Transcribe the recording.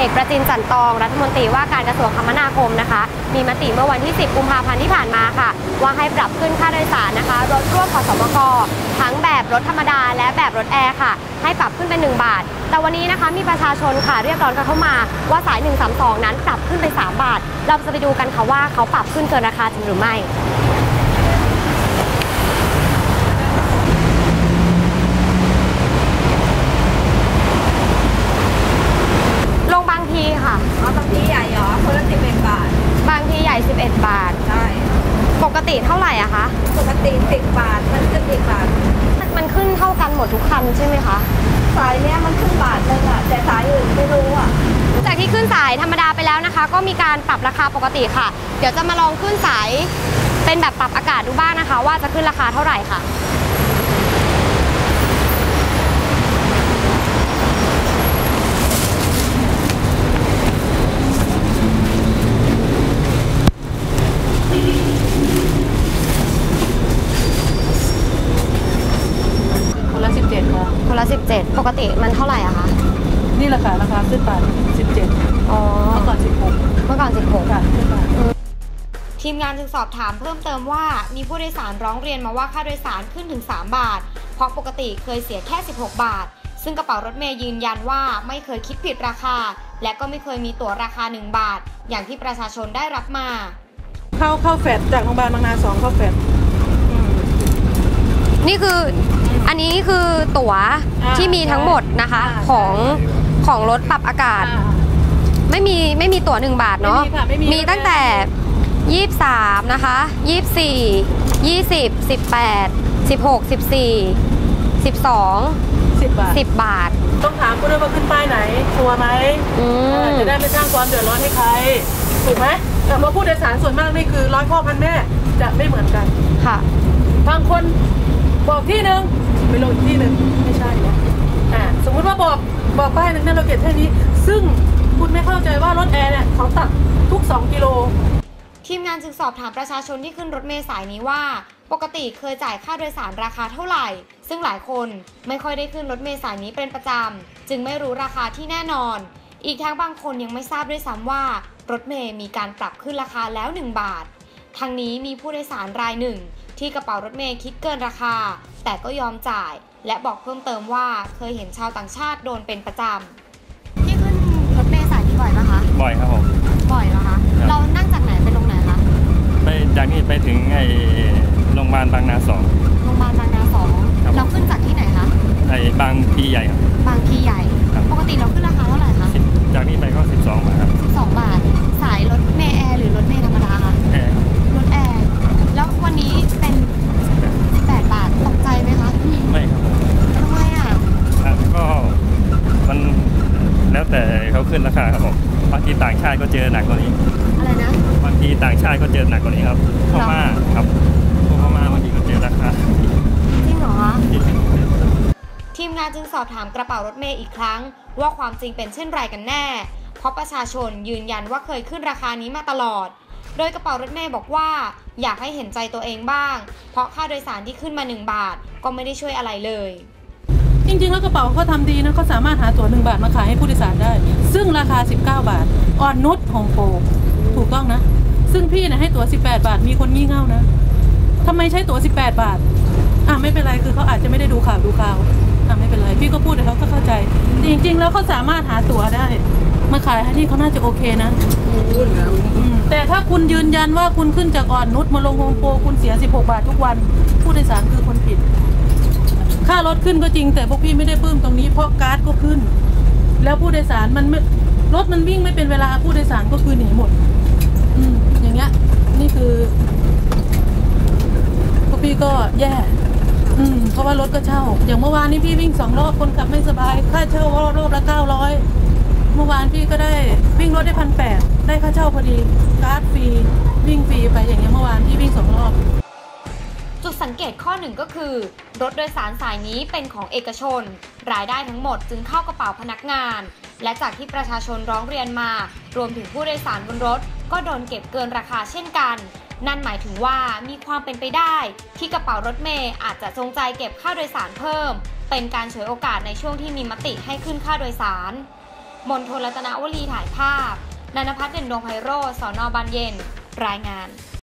เอกประจินจันตอง รัฐมนตรีว่าการกระทรวงคมนาคมนะคะ มีมติเมื่อวันที่ 10 กุมภาพันธ์ที่ผ่านมาค่ะ ว่าให้ปรับขึ้นค่าโดยสารนะคะ รถร่วมขอสมกทั้งแบบรถธรรมดา และแบบรถแอร์ค่ะ ให้ปรับขึ้นเป็น 1 บาท แต่วันนี้นะคะมีประชาชนค่ะเรียกร้องกันเข้ามาว่าสาย 132 นั้นปรับขึ้นเป็น 3 บาท เราจะไปดูกันค่ะว่าเขาปรับขึ้นเกินราคาจริงหรือไม่ ลงบางทีค่ะ อ๋อบาง ทีใหญ่เหรอคนละสิบเอ็ดบาท บางทีใหญ่ 11 บาทใช่ปกติเท่าไหร่อะคะ ปกติสิบบาท มันจะสิบบาท มันขึ้นเท่ากันหมดทุกคันใช่ไหมคะ สายเนี้ยมันขึ้นบาทนึงอะแต่สายอื่นไม่รู้อะจากที่ขึ้นสายธรรมดาไปแล้วนะคะ ก็มีการปรับราคาปกติค่ะ เดี๋ยวจะมาลองขึ้นสายเป็นแบบปรับอากาศดูบ้างนะคะ ว่าจะขึ้นราคาเท่าไหร่ค่ะ คนละสิบเจ็ด ค่ะคนละ 17 ปกติมันเท่าไหร่อะคะ นี่แหละค่ะราคาขึ้นบาทสิบเจ็ดอ๋อเมื่อก่อนสิบหกเมื่อก่อน 16ค่ะขึ้นบาททีมงานจึงสอบถามเพิ่มเติมว่ามีผู้โดยสารร้องเรียนมาว่าค่าโดยสารขึ้นถึง 3 บาท เพราะปกติเคยเสียแค่ 16 บาท ซึ่งกระเป๋ารถเมย์ยืนยันว่าไม่เคยคิดผิดราคา และก็ไม่เคยมีตั๋วราคา 1 บาท อย่างที่ประชาชนได้รับมา เข้าเข้าแฟดจากโรงพยาบาลบางนาสองเข้าแฟดอืมนี่คือ อันนี้คือตั๋วอ่าที่มีทั้งหมดนะคะอ่าของของรถปรับอากาศอ่าไม่มีไม่มีตั๋ว1บาทเนาะไม่มีค่ะไม่มีตั้งแต่23นะคะ24 20 18 16 14 12สิบบาท10บาท ต้องถามกูด้วยว่าขึ้นป้ายไหนชัวร์ไหมอืมจะได้ไม่สร้างความเดือดร้อนให้ใครถูกไหมแต่ว่าผู้โดยสารส่วนมากนี่คือร้อยพ่อพันแม่จะไม่เหมือนกันค่ะ บางคนบอกที่หนึ่ง ไปลงอีกที่หนึ่งไม่ใช่นะอ่าสมมุติว่าบอกบอกป้ายหนึ่งนั่นเราเก็บแค่นี้ ซึ่งคุณไม่เข้าใจว่ารถแอร์เนี่ยเขาตัดทุก 2 กิโล ทีมงานจึงสอบถามประชาชนที่ขึ้นรถเมล์สายนี้ว่า ปกติเคยจ่ายค่าโดยสารราคาเท่าไหร่ ซึ่งหลายคนไม่ค่อยได้ขึ้นรถเมล์สายนี้เป็นประจำจึงไม่รู้ราคาที่แน่นอน อีกทั้งบางคนยังไม่ทราบด้วยซ้ำว่า รถเมล์มีการปรับขึ้นราคาแล้ว 1 บาททางนี้มีผู้โดยสารรายหนึ่ง ที่กระเป๋ารถเมล์คิดเกินราคา แต่ก็ยอมจ่าย และบอกเพิ่มเติมว่าเคยเห็นชาวต่างชาติโดนเป็นประจำที่ขึ้นรถเมล์สายนี้บ่อยปะคะ บ่อยครับผม บ่อยเหรอคะครับเรานั่งจากไหนไปลงไหนคะ ไปจากนี่ไปถึงไอ้โรงพยาบาลบางนาสองโรงพยาบาลบางนาสองครับเราขึ้นจากที่ไหนคะ ไอ้บางพีใหญ่ครับ บางพีใหญ่ ครับ ปกติเราขึ้นราคาเท่าไหร่คะ สิบจากนี่ไปก็ 12บาทครับ 12 บาท สายรถเมล์แอร์หรือรถเมล์ธรรมดาคะ แอร์ครับ รถแอร์ แล้ววันนี้เป็น 18 บาท ตกใจไหมคะ ไม่ครับผม ทำไมอะ อะก็มันแล้วแต่เขาขึ้น ราคาครับผมบางทีต่างชาติก็เจอหนักกว่านี้อะไรนะบางทีต่างชาติก็เจอหนักกว่านี้ครับพม่าครับพวกพม่าบางทีก็เจอราคาจริงเหรอคะที่ทีมงานจึงสอบถามกระเป๋ารถเมย์อีกครั้ง ว่าความจริงเป็นเช่นไรกันแน่ เพราะประชาชนยืนยันว่าเคยขึ้นราคานี้มาตลอด โดยกระเป๋ารถเมย์บอกว่า อยากให้เห็นใจตัวเองบ้าง เพราะค่าโดยสารที่ขึ้นมา 1 บาทก็ไม่ได้ช่วยอะไรเลย จริงๆ แล้วกระเป๋าเขาทำดีนะเขาสามารถหาตั๋วหนึ่งบาทมาขายให้ผู้โดยสารได้ ซึ่งราคา 19 บาทออนนุชโฮมโปรถูกต้องนะ ซึ่งพี่นะให้ตั๋ว 18 บาท มีคนงี่เง่านะทำไมใช้ตั๋ว 18 บาท อะไม่เป็นไรคือเขาอาจจะไม่ได้ดูข่าวดูข่าวอะไม่เป็นไรพี่ก็พูดแต่เขาก็เข้าใจ จริง ๆ แล้วเขาสามารถหาตั๋วได้ มาขายให้ที่เขาน่าจะโอเคนะแต่ถ้าคุณยืนยันว่าคุณขึ้นจากอ่อนนุชมาลงโฮมโปรคุณเสีย 16 บาททุกวัน ผู้โดยสารคือคนผิด ค่ารถขึ้นก็จริง แต่พวกพี่ไม่ได้ปลื้มตรงนี้เพราะก๊าซก็ขึ้น แล้วผู้โดยสารมันไม่รถมันวิ่งไม่เป็นเวลาผู้โดยสารก็คือหนีหมด อืมอย่างเงี้ย นี่คือพวกพี่ก็แย่ อืมเพราะว่ารถก็เช่า อย่างเมื่อวานนี้พี่วิ่งสองรอบคนขับไม่สบาย ค่าเช่ารอบละเก้าร้อยเมื่อวานพี่ก็ได้วิ่งรถได้พันแปดได้ค่าเช่าพอดีก๊าซฟรีวิ่งฟรีไปอย่างเงี้ยเมื่อวานพี่วิ่งสองรอบ จุดสังเกตข้อหนึ่งก็คือ รถโดยสารสายนี้เป็นของเอกชน รายได้ทั้งหมดจึงเข้ากระเป๋าพนักงาน และจากที่ประชาชนร้องเรียนมา รวมถึงผู้โดยสารบนรถ ก็โดนเก็บเกินราคาเช่นกัน นั่นหมายถึงว่ามีความเป็นไปได้ ที่กระเป๋ารถเมย์อาจจะจงใจเก็บค่าโดยสารเพิ่ม เป็นการฉวยโอกาสในช่วงที่มีมติให้ขึ้นค่าโดยสาร มนทนรัตนวลีถ่ายภาพนันพัฒน์เด่นดวงไพโรสอนอบานเย็น รายงาน